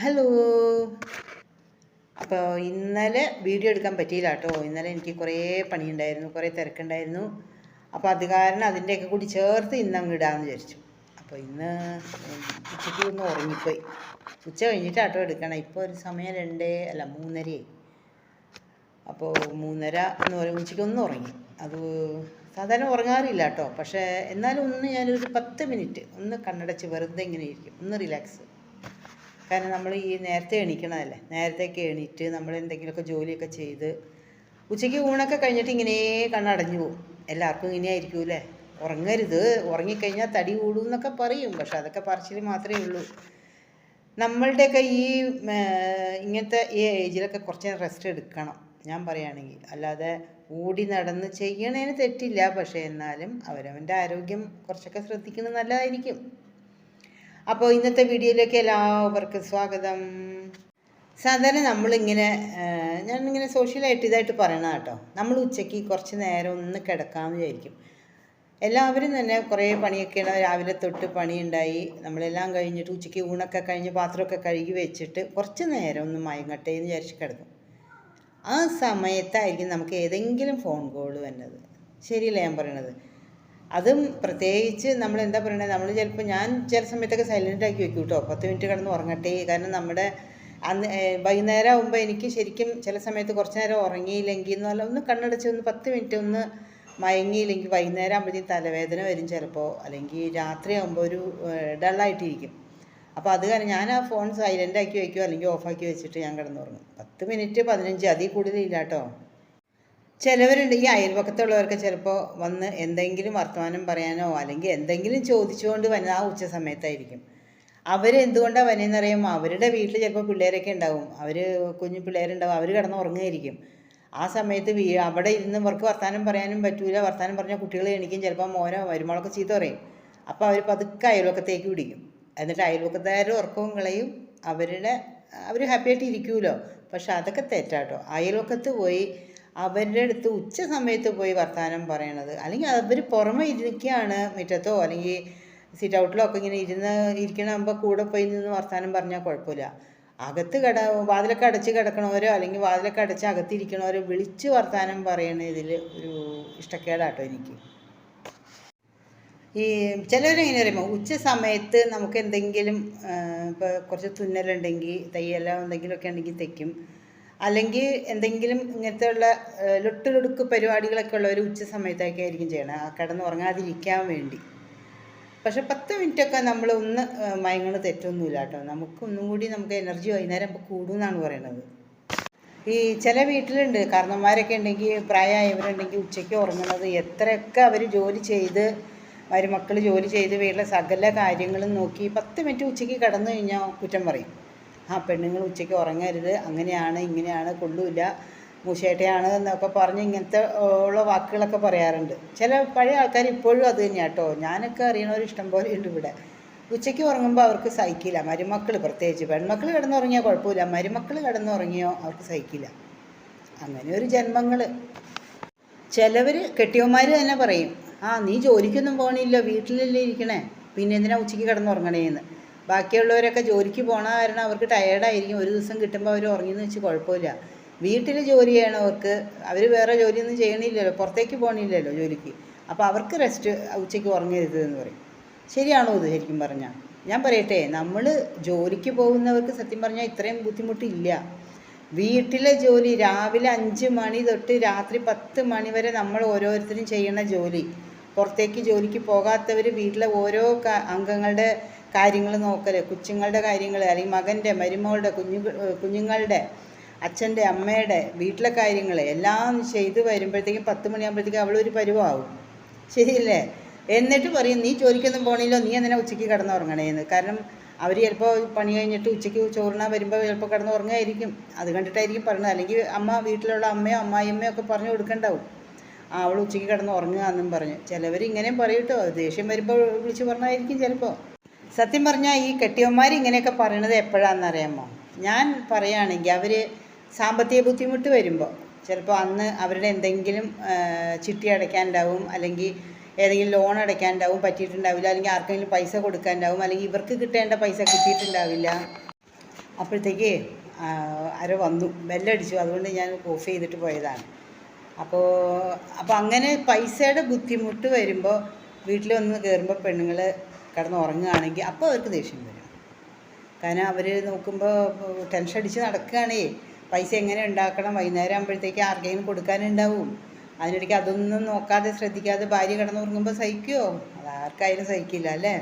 Hello അപ്പോൾ ഇന്നലെ video എടുക്കാൻ പറ്റിയില്ല കേട്ടോ. ഇന്നലെ എനിക്ക് കുറേ പണിയുണ്ടായിരുന്നു കുറേ തിരക്കുണ്ടായിരുന്നു. അപ്പോൾ അത് കാരണം അതിന്റെയൊക്കെ കൂടി ചേർത്ത് ഇന്ന് അങ്ങ് ഇടാമെന്ന് വിചാരിച്ചു. അപ്പോൾ ഇന്ന് ഉച്ചയ്ക്ക് ഒന്ന് ഉറങ്ങിപ്പോയി. ഉച്ച കഴിഞ്ഞിട്ട് ആട്ടോ എടുക്കണം. ഇപ്പോൾ ഒരു സമയം രണ്ടേ അല്ല മൂന്നരയായി. അപ്പോൾ മൂന്നര എന്ന് പറയും ഉച്ചയ്ക്ക് ഒന്ന് ഉറങ്ങി. അത് സാധാരണ ഉറങ്ങാറില്ല കേട്ടോ. പക്ഷേ എന്നാലും ഒന്ന് ഞാനൊരു പത്ത് മിനിറ്റ് ഒന്ന് കണ്ണടച്ച് വെറുതെ ഇങ്ങനെ ഇരിക്കും. ഒന്ന് റിലാക്സ് കാരണം നമ്മൾ ഈ നേരത്തെ എണീക്കണതല്ലേ? നേരത്തെയൊക്കെ എണീറ്റ് നമ്മൾ എന്തെങ്കിലുമൊക്കെ ജോലിയൊക്കെ ചെയ്ത് ഉച്ചയ്ക്ക് ഊണൊക്കെ കഴിഞ്ഞിട്ട് ഇങ്ങനെ കണ്ണടഞ്ഞു പോകും എല്ലാവർക്കും ഇങ്ങനെ അല്ലേ? ഉറങ്ങരുത്. ഉറങ്ങിക്കഴിഞ്ഞാൽ തടി കൂടും എന്നൊക്കെ പറയും. പക്ഷെ അതൊക്കെ പറച്ചിൽ മാത്രമേ ഉള്ളൂ. നമ്മളുടെയൊക്കെ ഈ ഇങ്ങനത്തെ ഈ ഏജിലൊക്കെ കുറച്ച് റെസ്റ്റ് എടുക്കണം. ഞാൻ പറയുകയാണെങ്കിൽ അല്ലാതെ ഓടി നടന്ന് ചെയ്യണേന് തെറ്റില്ല. പക്ഷേ എന്നാലും അവരവന്റെ ആരോഗ്യം കുറച്ചൊക്കെ ശ്രദ്ധിക്കുന്നത് നല്ലതായിരിക്കും. അപ്പോൾ ഇന്നത്തെ വീഡിയോയിലേക്ക് എല്ലാവർക്കും സ്വാഗതം. സാധാരണ നമ്മളിങ്ങനെ ഞാനിങ്ങനെ സോഷ്യലായിട്ട് ഇതായിട്ട് പറയണ കേട്ടോ. നമ്മൾ ഉച്ചയ്ക്ക് കുറച്ച് നേരം ഒന്ന് കിടക്കാമെന്ന് വിചാരിക്കും. എല്ലാവരും തന്നെ കുറേ പണിയൊക്കെയാണ് രാവിലെ തൊട്ട് പണിയുണ്ടായി. നമ്മളെല്ലാം കഴിഞ്ഞിട്ട് ഉച്ചയ്ക്ക് ഊണൊക്കെ കഴിഞ്ഞ് പാത്രമൊക്കെ കഴുകി വെച്ചിട്ട് കുറച്ച് നേരം ഒന്ന് മയങ്ങട്ടെ എന്ന് വിചാരിച്ച് കിടക്കും. ആ സമയത്തായിരിക്കും നമുക്ക് ഏതെങ്കിലും ഫോൺ കോൾ വന്നത്. ശരിയല്ലേ ഞാൻ പറയണത്? അതും പ്രത്യേകിച്ച് നമ്മൾ എന്താ പറയണത് നമ്മൾ ചിലപ്പോൾ ഞാൻ ചില സമയത്തൊക്കെ സൈലന്റ് ആക്കി വെക്കും കേട്ടോ പത്ത് മിനിറ്റ് കിടന്ന് ഉറങ്ങട്ടെ. കാരണം നമ്മുടെ അന്ന് വൈകുന്നേരം ആകുമ്പോൾ എനിക്ക് ശരിക്കും ചില സമയത്ത് കുറച്ച് നേരം ഉറങ്ങിയില്ലെങ്കിൽ എന്ന് പറഞ്ഞാൽ ഒന്ന് കണ്ണടച്ച് ഒന്ന് പത്ത് മിനിറ്റ് ഒന്ന് മയങ്ങിയില്ലെങ്കിൽ വൈകുന്നേരം ആകുമ്പോഴത്തേക്കും തലവേദന വരും ചിലപ്പോൾ അല്ലെങ്കിൽ രാത്രി ആകുമ്പോൾ ഒരു ഡള്ളായിട്ടിരിക്കും. അപ്പോൾ അത് കാരണം ഞാൻ ആ ഫോൺ സൈലന്റ് ആക്കി വയ്ക്കുമോ അല്ലെങ്കിൽ ഓഫാക്കി വെച്ചിട്ട് ഞാൻ കിടന്നുറങ്ങും പത്ത് മിനിറ്റ് പതിനഞ്ച് അതിൽ കൂടുതലില്ല കേട്ടോ ചിലവരുണ്ട് ഈ അയൽവക്കത്തുള്ളവർക്ക് ചിലപ്പോൾ വന്ന് എന്തെങ്കിലും വർത്തമാനം പറയാനോ അല്ലെങ്കിൽ എന്തെങ്കിലും ചോദിച്ചുകൊണ്ട് വന്ന ആ ഉച്ച സമയത്തായിരിക്കും. വരുന്നതെന്ന് അറിയുമ്പോൾ അവരുടെ വീട്ടിൽ ചിലപ്പോൾ പിള്ളേരൊക്കെ ഉണ്ടാവും. അവർ കുഞ്ഞു പിള്ളേരുണ്ടാവും. അവർ കിടന്ന് ഉറങ്ങുമായിരിക്കും. ആ സമയത്ത് വീ അവിടെ ഇരുന്ന് ഇവർക്ക് വർത്തമാനം പറയാനും പറ്റൂല. വർത്തമാനം പറഞ്ഞാൽ കുട്ടികൾ എണീക്കും. ചിലപ്പോൾ മോനോ വരുമ്പോഴൊക്കെ ചീത്ത പറയും. അപ്പോൾ അവർ പതുക്കെ അയൽവക്കത്തേക്ക് പിടിക്കും എന്നിട്ട് അയൽവക്കത്തുകാരുടെ ഉറക്കവും കളയും. അവരുടെ അവർ ഹാപ്പിയായിട്ട് ഇരിക്കുമല്ലോ പക്ഷെ അതൊക്കെ തെറ്റാട്ടോ. അയൽവക്കത്ത് പോയി അവരുടെ അടുത്ത് ഉച്ച സമയത്ത് പോയി വർത്തമാനം പറയണത്. അല്ലെങ്കിൽ അവർ പുറമെ ഇരിക്കുകയാണ് മുറ്റത്തോ അല്ലെങ്കിൽ സിറ്റ് ഔട്ടിലോ ഒക്കെ ഇങ്ങനെ ഇരുന്ന് ഇരിക്കണമ്പോൾ കൂടെ പോയി നിന്ന് വർത്തമാനം പറഞ്ഞാൽ കുഴപ്പമില്ല. അകത്ത് കട വാതിലൊക്കെ അടച്ച് കിടക്കണവരോ അല്ലെങ്കിൽ വാതിലൊക്കെ അടച്ച് അകത്തിരിക്കണവരോ വിളിച്ച് വർത്തമാനം പറയണതിൽ ഒരു ഇഷ്ടക്കേടാട്ടോ എനിക്ക്. ഈ ചിലവരെങ്ങനെ പറയുമ്പോൾ ഉച്ച സമയത്ത് നമുക്ക് എന്തെങ്കിലും ഇപ്പോൾ കുറച്ച് തുന്നലുണ്ടെങ്കിൽ തയ്യലോ എന്തെങ്കിലുമൊക്കെ ഉണ്ടെങ്കിൽ തയ്ക്കും. അല്ലെങ്കിൽ എന്തെങ്കിലും ഇങ്ങനത്തെ ഉള്ള ലൊട്ടിലൊടുക്ക് പരിപാടികളൊക്കെ ഉള്ളവർ ഉച്ച സമയത്തൊക്കെ ആയിരിക്കും ചെയ്യണം. ആ കിടന്ന് ഉറങ്ങാതിരിക്കാൻ വേണ്ടി. പക്ഷെ പത്ത് മിനിറ്റൊക്കെ നമ്മൾ ഒന്ന് മയങ്ങണ തെറ്റൊന്നുമില്ല കേട്ടോ. നമുക്ക് ഒന്നും കൂടി നമുക്ക് എനർജി വൈകുന്നേരം ഇപ്പോൾ കൂടുമെന്നാണ് പറയണത്. ഈ ചില വീട്ടിലുണ്ട് കാരണന്മാരൊക്കെ ഉണ്ടെങ്കിൽ പ്രായമായവരുണ്ടെങ്കിൽ ഉച്ചയ്ക്ക് ഉറങ്ങുന്നത് എത്രയൊക്കെ അവർ ജോലി ചെയ്ത് മരുമക്കൾ ജോലി ചെയ്ത് വീട്ടിലെ സകല കാര്യങ്ങളും നോക്കി പത്ത് മിനിറ്റ് ഉച്ചയ്ക്ക് കിടന്നു കഴിഞ്ഞാൽ കുറ്റം പറയും. ആ പെണ്ണുങ്ങൾ ഉച്ചയ്ക്ക് ഉറങ്ങരുത്. അങ്ങനെയാണ് ഇങ്ങനെയാണ് കൊള്ളൂല മൂശേട്ടയാണ് എന്നൊക്കെ പറഞ്ഞ് ഇങ്ങനത്തെ ഉള്ള വാക്കുകളൊക്കെ പറയാറുണ്ട്. ചില പഴയ ആൾക്കാർ ഇപ്പോഴും അത് തന്നെയാണ് കേട്ടോ ഞാനൊക്കെ അറിയണവർ ഇഷ്ടം പോലെ ഉണ്ട് ഇവിടെ. ഉച്ചയ്ക്ക് ഉറങ്ങുമ്പോൾ അവർക്ക് സഹിക്കില്ല. മരുമക്കൾ പ്രത്യേകിച്ച് പെൺമക്കൾ കിടന്നുറങ്ങിയാൽ കുഴപ്പമില്ല. മരുമക്കൾ കിടന്നുറങ്ങിയോ അവർക്ക് സഹിക്കില്ല. അങ്ങനെ ഒരു ജന്മങ്ങൾ ചിലവർ കെട്ടിയവന്മാർ തന്നെ പറയും ആ നീ ജോലിക്കൊന്നും പോകണില്ല വീട്ടിലല്ലേ ഇരിക്കണേ. പിന്നെ എന്തിനാ ഉച്ചയ്ക്ക് കിടന്നുറങ്ങണേന്ന്? ബാക്കിയുള്ളവരൊക്കെ ജോലിക്ക് പോണ കാരണം അവർക്ക് ടയേർഡായിരിക്കും ഒരു ദിവസം കിട്ടുമ്പോൾ അവർ ഉറങ്ങിയെന്ന് വെച്ച് കുഴപ്പമില്ല. വീട്ടിൽ ജോലി ചെയ്യണവർക്ക് അവർ വേറെ ജോലിയൊന്നും ചെയ്യണില്ലല്ലോ. പുറത്തേക്ക് പോകണില്ലല്ലോ ജോലിക്ക്. അപ്പോൾ അവർക്ക് റെസ്റ്റ് ഉച്ചയ്ക്ക് ഉറങ്ങരുത് എന്ന് പറയും. ശരിയാണോ ഇത് ശരിക്കും പറഞ്ഞാൽ ഞാൻ പറയട്ടെ നമ്മൾ ജോലിക്ക് പോകുന്നവർക്ക് സത്യം പറഞ്ഞാൽ ഇത്രയും ബുദ്ധിമുട്ടില്ല. വീട്ടിലെ ജോലി രാവിലെ അഞ്ച് മണി തൊട്ട് രാത്രി പത്ത് മണി വരെ നമ്മൾ ഓരോരുത്തരും ചെയ്യുന്ന ജോലി. പുറത്തേക്ക് ജോലിക്ക് പോകാത്തവർ വീട്ടിലെ ഓരോ അംഗങ്ങളുടെ കാര്യങ്ങൾ നോക്കൽ കൊച്ചുങ്ങളുടെ കാര്യങ്ങൾ അല്ലെങ്കിൽ മകന്റെ മരുമകളുടെ കുഞ്ഞു കുഞ്ഞുങ്ങളുടെ അച്ഛന്റെ അമ്മയുടെ വീട്ടിലെ കാര്യങ്ങൾ എല്ലാം ചെയ്ത് വരുമ്പോഴത്തേക്കും പത്ത് മണിയാകുമ്പോഴത്തേക്കും അവളൊരു പരുവാകും ശരിയല്ലേ? എന്നിട്ട് പറയും നീ ജോലിക്കൊന്നും പോണില്ലോ നീ എന്തിനാ ഉച്ചയ്ക്ക് കിടന്നുറങ്ങണേന്ന് കാരണം അവർ ചിലപ്പോൾ പണി കഴിഞ്ഞിട്ട് ഉച്ചയ്ക്ക് ചോറിനാൻ വരുമ്പോൾ ചിലപ്പോൾ കിടന്ന് ഉറങ്ങായിരിക്കും അത് കണ്ടിട്ടായിരിക്കും പറഞ്ഞത്. അല്ലെങ്കിൽ അമ്മ വീട്ടിലുള്ള അമ്മയോ അമ്മായിയമ്മയോ ഒക്കെ പറഞ്ഞു കൊടുക്കണ്ടാവും. അവൾ ഉച്ചയ്ക്ക് കിടന്ന് ഉറങ്ങുക എന്നും പറഞ്ഞു. ചിലവർ ഇങ്ങനെയും പറയും കേട്ടോ. ദേഷ്യം വരുമ്പോൾ വിളിച്ച് പറഞ്ഞായിരിക്കും ചിലപ്പോൾ സത്യം പറഞ്ഞാൽ ഈ കെട്ടിയന്മാർ ഇങ്ങനെയൊക്കെ പറയണത് എപ്പോഴാണെന്നറിയാമോ ഞാൻ പറയുകയാണെങ്കിൽ അവർ സാമ്പത്തിക ബുദ്ധിമുട്ട് വരുമ്പോൾ ചിലപ്പോൾ അന്ന് അവരുടെ എന്തെങ്കിലും ചിട്ടി അടയ്ക്കാനുണ്ടാവും അല്ലെങ്കിൽ ഏതെങ്കിലും ലോൺ അടയ്ക്കാനുണ്ടാവും പറ്റിയിട്ടുണ്ടാവില്ല അല്ലെങ്കിൽ ആർക്കെങ്കിലും പൈസ കൊടുക്കാനുണ്ടാവും അല്ലെങ്കിൽ ഇവർക്ക് കിട്ടേണ്ട പൈസ കിട്ടിയിട്ടുണ്ടാവില്ല. അപ്പോഴത്തേക്ക് ആരോ വന്നു ബെല്ലടിച്ചു അതുകൊണ്ട് ഞാൻ ഓഫ് ചെയ്തിട്ട് പോയതാണ്. അപ്പോൾ അപ്പോൾ അങ്ങനെ പൈസയുടെ ബുദ്ധിമുട്ട് വരുമ്പോൾ വീട്ടിൽ വന്ന് കയറുമ്പോൾ പെണ്ണുങ്ങൾ കിടന്ന് ഉറങ്ങുകയാണെങ്കിൽ അപ്പോൾ അവർക്ക് ദേഷ്യം വരും. കാരണം അവർ നോക്കുമ്പോൾ ടെൻഷൻ അടിച്ച് നടക്കുകയാണേ. പൈസ എങ്ങനെ ഉണ്ടാക്കണം? വൈകുന്നേരം ആകുമ്പോഴത്തേക്ക് ആർക്കെങ്കിലും കൊടുക്കാനുണ്ടാവും. അതിനിടയ്ക്ക് അതൊന്നും നോക്കാതെ ശ്രദ്ധിക്കാതെ ഭാര്യ കിടന്നുറങ്ങുമ്പോൾ സഹിക്കുമോ അത് ആർക്കായാലും സഹിക്കില്ല അല്ലേ?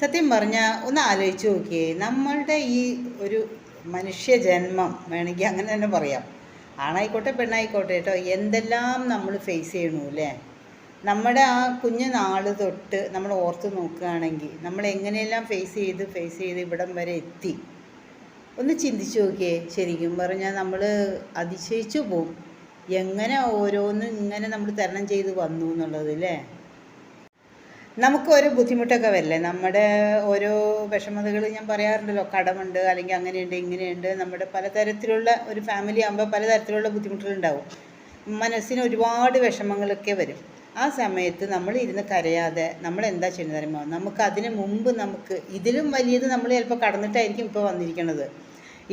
സത്യം പറഞ്ഞാൽ ഒന്ന് ആലോചിച്ച് നോക്കിയേ. നമ്മളുടെ ഈ ഒരു മനുഷ്യ ജന്മം വേണമെങ്കിൽ അങ്ങനെ തന്നെ പറയാം. ആണായിക്കോട്ടെ പെണ്ണായിക്കോട്ടെ കേട്ടോ. എന്തെല്ലാം നമ്മൾ ഫേസ് ചെയ്യണു അല്ലേ? നമ്മുടെ ആ കുഞ്ഞു നാൾ തൊട്ട് നമ്മൾ ഓർത്ത് നോക്കുകയാണെങ്കിൽ നമ്മൾ എങ്ങനെയെല്ലാം ഫേസ് ചെയ്ത് ഫേസ് ചെയ്ത് ഇവിടം വരെ എത്തി? ഒന്ന് ചിന്തിച്ചു നോക്കിയേ. ശരിക്കും പറഞ്ഞാൽ നമ്മൾ അതിശയിച്ചു പോകും എങ്ങനെ ഓരോന്നും ഇങ്ങനെ നമ്മൾ തരണം ചെയ്ത് വന്നു എന്നുള്ളത് അല്ലേ നമുക്ക് ഓരോ ബുദ്ധിമുട്ടൊക്കെ വരില്ലേ? നമ്മുടെ ഓരോ വിഷമതകൾ ഞാൻ പറയാറുണ്ടല്ലോ. കടമുണ്ട് അല്ലെങ്കിൽ അങ്ങനെയുണ്ട് ഇങ്ങനെയുണ്ട്. നമ്മുടെ പലതരത്തിലുള്ള ഒരു ഫാമിലി ആകുമ്പോൾ പലതരത്തിലുള്ള ബുദ്ധിമുട്ടുകളുണ്ടാവും മനസ്സിന് ഒരുപാട് വിഷമങ്ങളൊക്കെ വരും. ആ സമയത്ത് നമ്മൾ ഇരുന്ന് കരയാതെ നമ്മൾ എന്താ ചെയ്യുന്നത് അറിയുമോ? നമുക്ക് അതിന് മുമ്പ് നമുക്ക് ഇതിലും വലിയത് നമ്മൾ ചിലപ്പോൾ കടന്നിട്ടായിരിക്കും ഇപ്പോൾ വന്നിരിക്കുന്നത്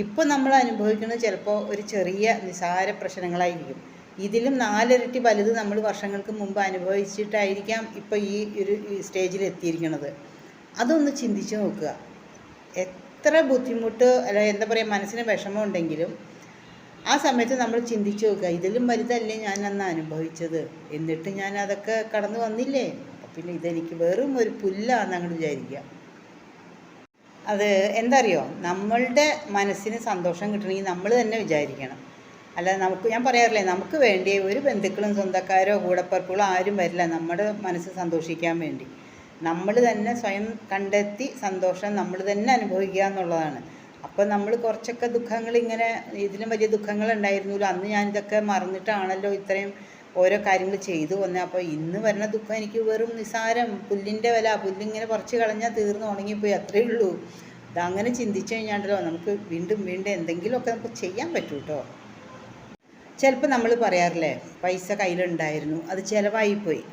ഇപ്പോൾ നമ്മൾ അനുഭവിക്കുന്നത് ചിലപ്പോൾ ഒരു ചെറിയ നിസാര പ്രശ്നങ്ങളായിരിക്കും. ഇതിലും നാലിരട്ടി വലുത് നമ്മൾ വർഷങ്ങൾക്ക് മുമ്പ് അനുഭവിച്ചിട്ടായിരിക്കാം ഇപ്പോൾ ഈ ഒരു സ്റ്റേജിൽ എത്തിയിരിക്കുന്നത് അതൊന്ന് ചിന്തിച്ച് നോക്കുക. എത്ര ബുദ്ധിമുട്ട് അല്ല എന്താ പറയുക മനസ്സിന് വിഷമം ഉണ്ടെങ്കിലും ആ സമയത്ത് നമ്മൾ ചിന്തിച്ചു നോക്കുക ഇതിലും വലുതല്ലേ ഞാൻ അന്ന് അനുഭവിച്ചത്? എന്നിട്ട് ഞാൻ അതൊക്കെ കടന്നു വന്നില്ലേ? പിന്നെ ഇതെനിക്ക് വെറും ഒരു പുല്ലാന്ന് അങ്ങോട്ട് വിചാരിക്കുക. അത് എന്താ അറിയോ നമ്മളുടെ മനസ്സിന് സന്തോഷം കിട്ടണമെങ്കിൽ നമ്മൾ തന്നെ വിചാരിക്കണം. അല്ല നമുക്ക് ഞാൻ പറയാറില്ലേ നമുക്ക് വേണ്ടി ഒരു ബന്ധുക്കളും സ്വന്തക്കാരോ കൂടപ്പറപ്പുകളോ ആരും വരില്ല നമ്മുടെ മനസ്സ് സന്തോഷിക്കാൻ വേണ്ടി. നമ്മൾ തന്നെ സ്വയം കണ്ടെത്തി സന്തോഷം നമ്മൾ തന്നെ അനുഭവിക്കുക എന്നുള്ളതാണ്. അപ്പോൾ നമ്മൾ കുറച്ചൊക്കെ ദുഃഖങ്ങൾ ഇങ്ങനെ ഇതിലും വലിയ ദുഃഖങ്ങൾ ഉണ്ടായിരുന്നല്ലോ അന്ന് ഞാൻ ഇതൊക്കെ മറന്നിട്ടാണല്ലോ ഇത്രയും ഓരോ കാര്യങ്ങൾ ചെയ്തു വന്നത് അപ്പോൾ ഇന്ന് വരുന്ന ദുഃഖം എനിക്ക് വെറും നിസാരം പുല്ലിന്റെ വില പുല്ലിങ്ങനെ പറിച്ച് കളഞ്ഞാൽ തീർന്നു ഉണങ്ങിപ്പോയി അത്രയേ ഉള്ളൂ. അതങ്ങനെ ചിന്തിച്ചു കഴിഞ്ഞാണ്ടല്ലോ നമുക്ക് വീണ്ടും വീണ്ടും എന്തെങ്കിലുമൊക്കെ നമുക്ക് ചെയ്യാൻ പറ്റൂ കേട്ടോ ചിലപ്പോൾ നമ്മൾ പറയാറില്ലേ പൈസ കയ്യിലുണ്ടായിരുന്നു അത് ചിലവായിപ്പോയി.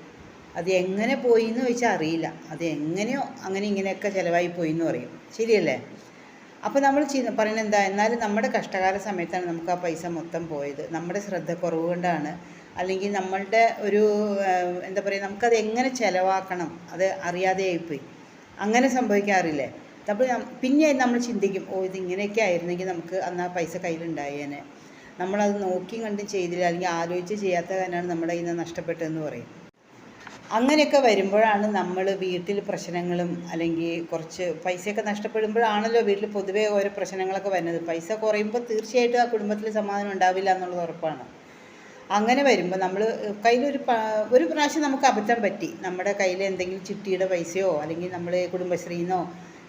അത് എങ്ങനെ പോയി എന്ന് ചോദിച്ചാൽ അറിയില്ല. അത് എങ്ങനെയോ അങ്ങനെ ഇങ്ങനെയൊക്കെ ചിലവായി പോയി എന്ന് പറയും. ശരിയല്ലേ? അപ്പോൾ നമ്മൾ ചെയ്യുന്ന പറയുന്നത് എന്താ? എന്നാലും നമ്മുടെ കഷ്ടകാല സമയത്താണ് നമുക്ക് ആ പൈസ മൊത്തം പോയത്. നമ്മുടെ ശ്രദ്ധ കുറവ് കൊണ്ടാണ്. അല്ലെങ്കിൽ നമ്മളുടെ ഒരു എന്താ പറയുക നമുക്കത് എങ്ങനെ ചിലവാക്കണം? അത് അറിയാതെ ആയിപ്പോയി. അങ്ങനെ സംഭവിക്കാറില്ലേ? അപ്പോൾ പിന്നെ നമ്മൾ ചിന്തിക്കും ഓ ഇത് ഇങ്ങനെയൊക്കെ ആയിരുന്നെങ്കിൽ നമുക്ക് അന്ന് ആ പൈസ കയ്യിലുണ്ടായേനെ. നമ്മളത് നോക്കിയും കണ്ടും ചെയ്തില്ല. അല്ലെങ്കിൽ ആലോചിച്ച് ചെയ്യാത്ത കാരണമാണ് നമ്മുടെ കയ്യിൽ നിന്ന് നഷ്ടപ്പെട്ടതെന്ന് പറയും. അങ്ങനെയൊക്കെ വരുമ്പോഴാണ് നമ്മൾ വീട്ടിൽ പ്രശ്നങ്ങളും അല്ലെങ്കിൽ കുറച്ച് പൈസയൊക്കെ നഷ്ടപ്പെടുമ്പോഴാണല്ലോ വീട്ടിൽ പൊതുവേ ഓരോ പ്രശ്നങ്ങളൊക്കെ വരുന്നത്. പൈസ കുറയുമ്പോൾ തീർച്ചയായിട്ടും ആ കുടുംബത്തിൽ സമാധാനം ഉണ്ടാവില്ല എന്നുള്ളത് ഉറപ്പാണ്. അങ്ങനെ വരുമ്പോൾ നമ്മൾ കയ്യിലൊരു ഒരു പ്രാവശ്യം നമുക്ക് അബദ്ധം പറ്റി. നമ്മുടെ കയ്യിൽ എന്തെങ്കിലും ചിട്ടിയുടെ പൈസയോ അല്ലെങ്കിൽ നമ്മൾ കുടുംബശ്രീന്നോ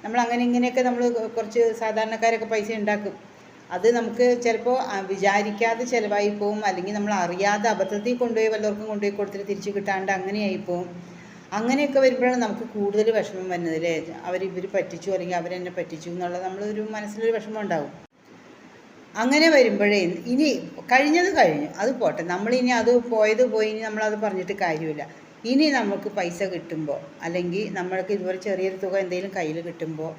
നമ്മൾ അങ്ങനെ ഇങ്ങനെയൊക്കെ നമ്മൾ കുറച്ച് സാധാരണക്കാരൊക്കെ പൈസ ഉണ്ടാക്കും. അത് നമുക്ക് ചിലപ്പോൾ വിചാരിക്കാതെ ചിലവായി പോവും അല്ലെങ്കിൽ നമ്മൾ അറിയാതെ അബദ്ധത്തിൽ കൊണ്ടുപോയി വല്ലവർക്കും കൊണ്ടുപോയി കൊടുത്തിട്ട് തിരിച്ചു കിട്ടാണ്ട് അങ്ങനെയായി പോവും അങ്ങനെയൊക്കെ വരുമ്പോഴാണ് നമുക്ക് കൂടുതൽ വിഷമം വരുന്നത് അല്ലേ? അവർ ഇവർ പറ്റിച്ചു അല്ലെങ്കിൽ അവരെന്നെ പറ്റിച്ചു എന്നുള്ള നമ്മളൊരു മനസ്സിലൊരു വിഷമം ഉണ്ടാവും. അങ്ങനെ വരുമ്പോഴേ ഇനി കഴിഞ്ഞത് കഴിഞ്ഞു. അത് പോട്ടെ. നമ്മളിനി അത് പോയത് പോയി ഇനി നമ്മളത് പറഞ്ഞിട്ട് കാര്യമില്ല. ഇനി നമുക്ക് പൈസ കിട്ടുമ്പോൾ അല്ലെങ്കിൽ നമ്മൾക്ക് ഇതുപോലെ ചെറിയൊരു തുക എന്തെങ്കിലും കയ്യിൽ കിട്ടുമ്പോൾ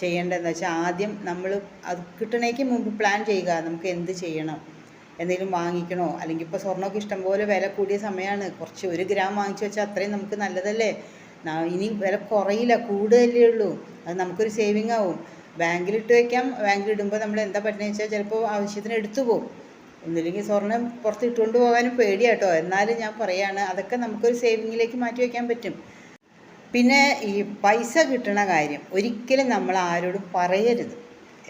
ചെയ്യേണ്ടതെന്ന് വെച്ചാൽ ആദ്യം നമ്മൾ അത് കിട്ടണേക്ക് മുമ്പ് പ്ലാൻ ചെയ്യുക. നമുക്ക് എന്ത് ചെയ്യണം? എന്തെങ്കിലും വാങ്ങിക്കണോ? അല്ലെങ്കിൽ ഇപ്പോൾ സ്വർണമൊക്കെ ഇഷ്ടംപോലെ വില കൂടിയ സമയമാണ് കുറച്ച് ഒരു ഗ്രാം വാങ്ങിച്ചു വെച്ചാൽ അത്രയും നമുക്ക് നല്ലതല്ലേ? ഇനി വില കുറയില്ല. കൂടുതലേ ഉള്ളൂ. അത് നമുക്കൊരു സേവിങ് ആവും. ബാങ്കിൽ ഇട്ട് വയ്ക്കാം ബാങ്കിൽ ഇടുമ്പോൾ നമ്മൾ എന്താ പറ്റുന്നത് വെച്ചാൽ ചിലപ്പോൾ ആവശ്യത്തിന് എടുത്തു പോകും ഒന്നില്ലെങ്കിൽ സ്വർണം പുറത്ത് ഇട്ടുകൊണ്ട് പോകാനും പേടിയാട്ടോ. എന്നാലും ഞാൻ പറയാണ് അതൊക്കെ നമുക്കൊരു സേവിങ്ങിലേക്ക് മാറ്റി വയ്ക്കാൻ പറ്റും. പിന്നെ ഈ പൈസ കിട്ടണ കാര്യം ഒരിക്കലും നമ്മൾ ആരോടും പറയരുത്.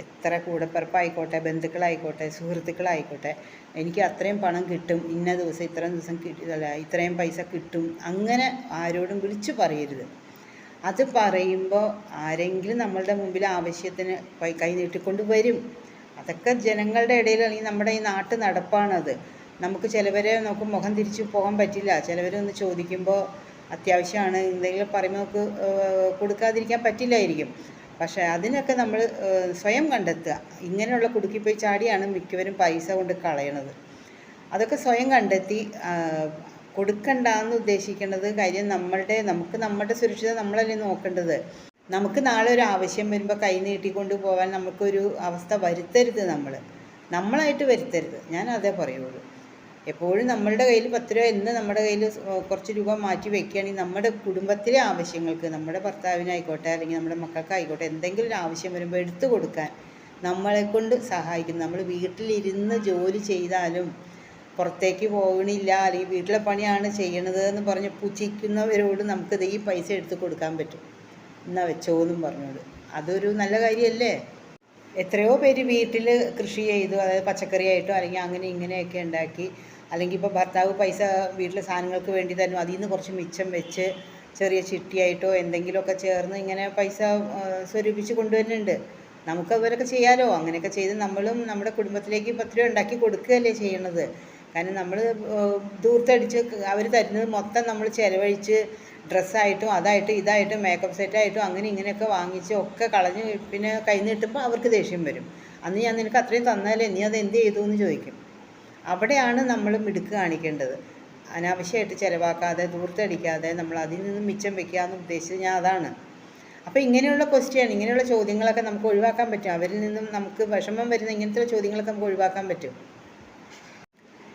എത്ര കൂടപ്പിറപ്പായിക്കോട്ടെ ബന്ധുക്കളായിക്കോട്ടെ സുഹൃത്തുക്കളായിക്കോട്ടെ എനിക്ക് അത്രയും പണം കിട്ടും ഇന്ന ദിവസം ഇത്രയും ദിവസം കിട്ടി അല്ല ഇത്രയും പൈസ കിട്ടും അങ്ങനെ ആരോടും വിളിച്ചു പറയരുത്. അത് പറയുമ്പോൾ ആരെങ്കിലും നമ്മളുടെ മുമ്പിൽ ആവശ്യത്തിന് കൈ കൈ നീട്ടിക്കൊണ്ട് വരും. അതൊക്കെ ജനങ്ങളുടെ ഇടയിൽ അല്ലെങ്കിൽ നമ്മുടെ ഈ നാട്ടു നടപ്പാണത്. നമുക്ക് ചിലവരെ നമുക്ക് മുഖം തിരിച്ചു പോകാൻ പറ്റില്ല. ചിലവരൊന്ന് ചോദിക്കുമ്പോൾ അത്യാവശ്യമാണ്. എന്തെങ്കിലും പറയുമ്പോൾ നമുക്ക് കൊടുക്കാതിരിക്കാൻ പറ്റില്ലായിരിക്കും. പക്ഷേ അതിനൊക്കെ നമ്മൾ സ്വയം കണ്ടെത്തുക. ഇങ്ങനെയുള്ള കുടുക്കി പോയി ചാടിയാണ് മിക്കവരും പൈസ കൊണ്ട് കളയണത്. അതൊക്കെ സ്വയം കണ്ടെത്തി കൊടുക്കണ്ട കൊടുക്കണ്ടെന്ന് ഉദ്ദേശിക്കുന്നത് കാര്യം നമ്മളുടെ നമുക്ക് നമ്മുടെ സുരക്ഷിത നമ്മളല്ലേ നോക്കേണ്ടത്. നമുക്ക് നാളെ ഒരു ആവശ്യം വരുമ്പോൾ കൈ നീട്ടിക്കൊണ്ട് പോകാൻ നമുക്കൊരു അവസ്ഥ വരുത്തരുത് നമ്മൾ നമ്മളായിട്ട് വരുത്തരുത്. ഞാൻ അതേ പറയുള്ളൂ. എപ്പോഴും നമ്മളുടെ കയ്യിൽ പത്ത് രൂപ എന്ന് നമ്മുടെ കയ്യിൽ കുറച്ച് രൂപ മാറ്റി വെക്കുകയാണെങ്കിൽ നമ്മുടെ കുടുംബത്തിലെ ആവശ്യങ്ങൾക്ക് നമ്മുടെ ഭർത്താവിനായിക്കോട്ടെ അല്ലെങ്കിൽ നമ്മുടെ മക്കൾക്കായിക്കോട്ടെ എന്തെങ്കിലും ഒരു ആവശ്യം വരുമ്പോൾ എടുത്തു കൊടുക്കാൻ നമ്മളെ കൊണ്ട് സഹായിക്കും നമ്മൾ വീട്ടിലിരുന്ന് ജോലി ചെയ്താലും പുറത്തേക്ക് പോകണില്ല അല്ലെങ്കിൽ വീട്ടിലെ പണിയാണ് ചെയ്യണത് എന്ന് പറഞ്ഞ് പുച്ഛിക്കുന്നവരോട് നമുക്കിത് ഈ പൈസ എടുത്ത് കൊടുക്കാൻ പറ്റും. എന്നാ വെച്ചോ എന്നും പറഞ്ഞോട് അതൊരു നല്ല കാര്യമല്ലേ? എത്രയോ പേര് വീട്ടിൽ കൃഷി ചെയ്തു അതായത് പച്ചക്കറി ആയിട്ടോ അല്ലെങ്കിൽ അങ്ങനെ ഇങ്ങനെയൊക്കെ ഉണ്ടാക്കി അല്ലെങ്കിൽ ഇപ്പോൾ ഭർത്താവ് പൈസ വീട്ടിലെ സാധനങ്ങൾക്ക് വേണ്ടി തരും അതിൽ നിന്ന് കുറച്ച് മിച്ചം വെച്ച് ചെറിയ ചിട്ടിയായിട്ടോ എന്തെങ്കിലുമൊക്കെ ചേർന്ന് ഇങ്ങനെ പൈസ സ്വരൂപിച്ച് കൊണ്ടുവരുന്നുണ്ട്. നമുക്ക് അവരൊക്കെ ചെയ്യാലോ? അങ്ങനെയൊക്കെ ചെയ്ത് നമ്മളും നമ്മുടെ കുടുംബത്തിലേക്ക് പത്ത് രൂപ ഉണ്ടാക്കി കൊടുക്കുകയല്ലേ ചെയ്യണത്. കാരണം നമ്മൾ ദൂർത്തടിച്ച് അവർ തരുന്നത് മൊത്തം നമ്മൾ ചിലവഴിച്ച് ഡ്രസ്സായിട്ടും അതായിട്ടും ഇതായിട്ടും മേക്കപ്പ് സെറ്റായിട്ടും അങ്ങനെ ഇങ്ങനെയൊക്കെ വാങ്ങിച്ച് ഒക്കെ കളഞ്ഞ് പിന്നെ കൈ നീട്ടുമ്പോൾ അവർക്ക് ദേഷ്യം വരും. അന്ന് ഞാൻ നിനക്ക് അത്രയും തന്നാലേ നീ അത് എന്ത് ചെയ്തു എന്ന് ചോദിക്കും. അവിടെയാണ് നമ്മൾ മിടുക്ക് കാണിക്കേണ്ടത്. അനാവശ്യമായിട്ട് ചിലവാക്കാതെ ദൂർത്തടിക്കാതെ നമ്മൾ അതിൽ നിന്ന് മിച്ചം വെക്കുക എന്ന് ഉദ്ദേശിച്ചത് ഞാൻ അതാണ്. അപ്പോൾ ഇങ്ങനെയുള്ള ക്വസ്റ്റ്യൻ ഇങ്ങനെയുള്ള ചോദ്യങ്ങളൊക്കെ നമുക്ക് ഒഴിവാക്കാൻ പറ്റും. അവരിൽ നിന്നും നമുക്ക് വിഷമം വരുന്ന ഇങ്ങനത്തെ ചോദ്യങ്ങളൊക്കെ നമുക്ക് ഒഴിവാക്കാൻ പറ്റും.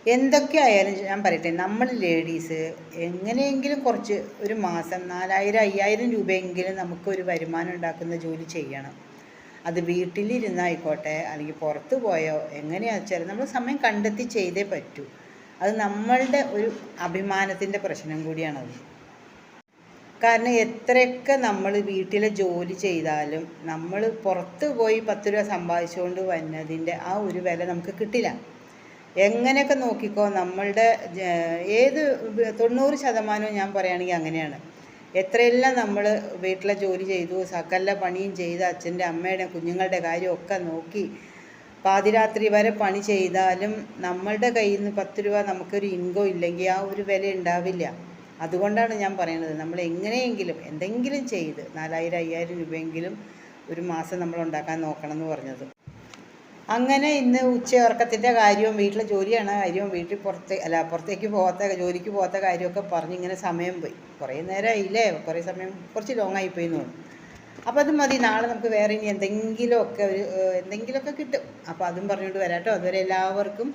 എന്തൊക്കെ ആയാലും ഞാൻ പറയട്ടെ നമ്മൾ ലേഡീസ് എങ്ങനെയെങ്കിലും കുറച്ച് ഒരു മാസം നാലായിരം അയ്യായിരം രൂപയെങ്കിലും നമുക്കൊരു വരുമാനം ഉണ്ടാക്കുന്ന ജോലി ചെയ്യണം. അത് വീട്ടിലിരുന്നായിക്കോട്ടെ അല്ലെങ്കിൽ പുറത്ത് പോയോ എങ്ങനെയാണെന്ന് വെച്ചാൽ നമ്മൾ സമയം കണ്ടെത്തി ചെയ്തേ പറ്റൂ. അത് നമ്മളുടെ ഒരു അഭിമാനത്തിന്റെ പ്രശ്നം കൂടിയാണത് കാരണം എത്രയൊക്കെ നമ്മൾ വീട്ടിലെ ജോലി ചെയ്താലും നമ്മൾ പുറത്ത് പോയി പത്ത് രൂപ സമ്പാദിച്ചുകൊണ്ട് വന്നതിന്റെ ആ ഒരു വില നമുക്ക് കിട്ടില്ല. എങ്ങനെയൊക്കെ നോക്കിക്കോ നമ്മളുടെ ഏത് തൊണ്ണൂറ് ശതമാനവും ഞാൻ പറയുകയാണെങ്കിൽ അങ്ങനെയാണ്. എത്രയെല്ലാം നമ്മൾ വീട്ടിലെ ജോലി ചെയ്തു സകല പണിയും ചെയ്ത് അച്ഛന്റെ അമ്മയുടെ കുഞ്ഞുങ്ങളുടെ കാര്യമൊക്കെ നോക്കി പാതിരാത്രി വരെ പണി ചെയ്താലും നമ്മളുടെ കയ്യിൽ നിന്ന് പത്ത് രൂപ നമുക്കൊരു ഇൻകം ഇല്ലെങ്കിൽ ആ ഒരു വില ഉണ്ടാവില്ല. അതുകൊണ്ടാണ് ഞാൻ പറയുന്നത് നമ്മൾ എങ്ങനെയെങ്കിലും എന്തെങ്കിലും ചെയ്ത് നാലായിരം അയ്യായിരം രൂപയെങ്കിലും ഒരു മാസം നമ്മൾ ഉണ്ടാക്കാൻ നോക്കണം എന്ന് പറഞ്ഞത്. അങ്ങനെ ഇന്ന് ഉച്ചയുറക്കത്തിന്റെ കാര്യവും വീട്ടിലെ ജോലിയാണ് കാര്യവും വീട്ടിൽ പുറത്ത് അല്ല പുറത്തേക്ക് പോകാത്ത ജോലിക്ക് പോകാത്ത കാര്യമൊക്കെ പറഞ്ഞ് ഇങ്ങനെ സമയം പോയി. കുറേ നേരമായില്ലേ കുറേ സമയം കുറച്ച് ലോങ് ആയിപ്പോയി എന്ന് തോന്നുന്നു. അപ്പോൾ അത് മതി. നാളെ നമുക്ക് വേറെ ഇനി എന്തെങ്കിലുമൊക്കെ ഒരു എന്തെങ്കിലുമൊക്കെ കിട്ടും. അപ്പോൾ അതും പറഞ്ഞുകൊണ്ട് വരാം കേട്ടോ. അതുവരെ എല്ലാവർക്കും